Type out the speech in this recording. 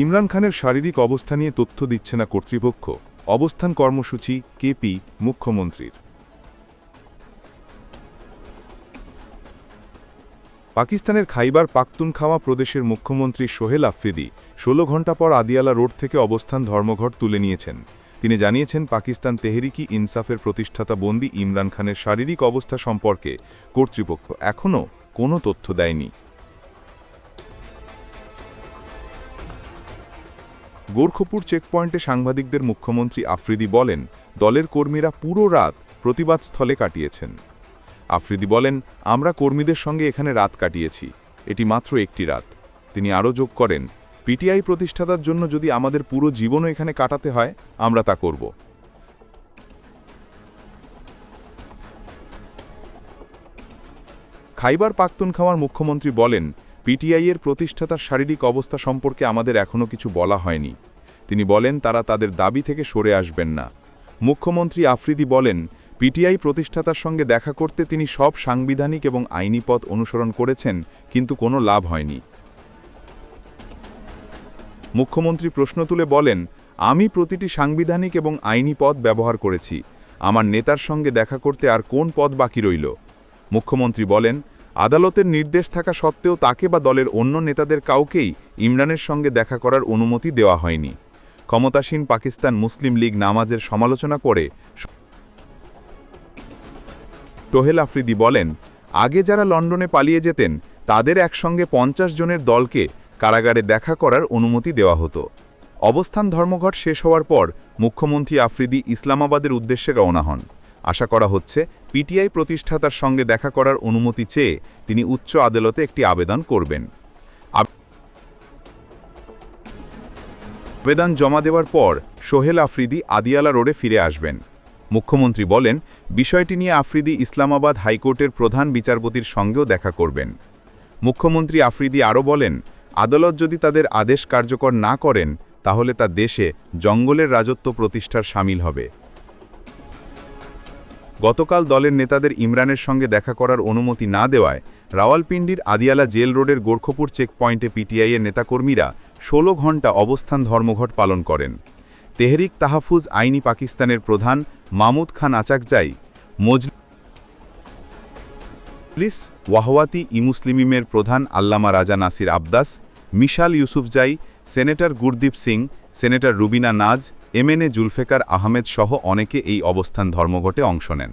ইমরান খানের শারীরিক অবস্থা নিয়ে তথ্য দিচ্ছে না কর্তৃপক্ষ। অবস্থান কর্মসূচি, কেপি, মুখ্যমন্ত্রীর। পাকিস্তানের খাইবার পাখতুনখাওয়া প্রদেশের মুখ্যমন্ত্রী সোহেল আফ্রিদি ১৬ ঘণ্টা পর আদিয়ালা রোড থেকে অবস্থান ধর্মঘট তুলে নিয়েছেন। তিনি জানিয়েছেন, পাকিস্তান তেহরিকি ইনসাফের প্রতিষ্ঠাতা বন্দী ইমরান খানের শারীরিক অবস্থা সম্পর্কে কর্তৃপক্ষ এখনও কোনো তথ্য দেয়নি। গোর্খপুর চেকপয়েন্টে সাংবাদিকদের মুখ্যমন্ত্রী আফ্রিদি বলেন, দলের কর্মীরা পুরো রাত প্রতিবাদস্থলে কাটিয়েছেন। আফ্রিদি বলেন, আমরা কর্মীদের সঙ্গে এখানে রাত কাটিয়েছি। এটি মাত্র একটি রাত। তিনি আরও যোগ করেন, পিটিআই প্রতিষ্ঠাতার জন্য যদি আমাদের পুরো জীবনও এখানে কাটাতে হয়, আমরা তা করব। খাইবার পাখতুনখাওয়ার মুখ্যমন্ত্রী বলেন পিটিআইয়ের প্রতিষ্ঠাতার শারীরিক অবস্থা সম্পর্কে আমাদের এখনও কিছু বলা হয়নি। তিনি বলেন, তারা তাদের দাবি থেকে সরে আসবেন না। মুখ্যমন্ত্রী আফ্রিদি বলেন, পিটিআই প্রতিষ্ঠাতার সঙ্গে দেখা করতে তিনি সব সাংবিধানিক এবং আইনি পথ অনুসরণ করেছেন, কিন্তু কোনো লাভ হয়নি। মুখ্যমন্ত্রী প্রশ্ন তুলে বলেন, আমি প্রতিটি সাংবিধানিক এবং আইনি পদ ব্যবহার করেছি। আমার নেতার সঙ্গে দেখা করতে আর কোন পদ বাকি রইল? মুখ্যমন্ত্রী বলেন আদালতের নির্দেশ থাকা সত্ত্বেও তাকে বা দলের অন্য নেতাদের কাউকেই ইমরানের সঙ্গে দেখা করার অনুমতি দেওয়া হয়নি। ক্ষমতাসীন পাকিস্তান মুসলিম লীগ নামাজের সমালোচনা করে টোহেল আফ্রিদি বলেন, আগে যারা লন্ডনে পালিয়ে যেতেন, তাদের একসঙ্গে পঞ্চাশ জনের দলকে কারাগারে দেখা করার অনুমতি দেওয়া হতো। অবস্থান ধর্মঘট শেষ হওয়ার পর মুখ্যমন্ত্রী আফ্রিদি ইসলামাবাদের উদ্দেশ্যে রওনা হন। আশা করা হচ্ছে পিটিআই প্রতিষ্ঠাতার সঙ্গে দেখা করার অনুমতি চেয়ে তিনি উচ্চ আদালতে একটি আবেদন করবেন। আবেদন জমা দেওয়ার পর সোহেল আফ্রিদি আদিয়ালা রোডে ফিরে আসবেন। মুখ্যমন্ত্রী বলেন, বিষয়টি নিয়ে আফ্রিদি ইসলামাবাদ হাইকোর্টের প্রধান বিচারপতির সঙ্গেও দেখা করবেন। মুখ্যমন্ত্রী আফ্রিদি আরও বলেন, আদালত যদি তাদের আদেশ কার্যকর না করেন, তাহলে তা দেশে জঙ্গলের রাজত্ব প্রতিষ্ঠার সামিল হবে। গতকাল দলের নেতাদের ইমরানের সঙ্গে দেখা করার অনুমতি না দেওয়ায় রাওয়ালপিন্ডির আদিয়ালা জেল রোডের গোর্খপুর চেকপয়েন্টে পিটিআইয়ের নেতাকর্মীরা ১৬ ঘণ্টা অবস্থান ধর্মঘট পালন করেন। তেহরিক তাহাফুজ আইনি পাকিস্তানের প্রধান মামুদ খান আচাকজাই, মজলিস ওয়াহওয়াতি ইমুসলিমিমের প্রধান আল্লামা Raja Nasir Abbas Mishal Yousafzai, senator Gurdeep Singh senator Rubina Naz MNA Zulfiqar Ahmed সহ অনেকে এই অবস্থান ধর্মঘটে অংশ নেন।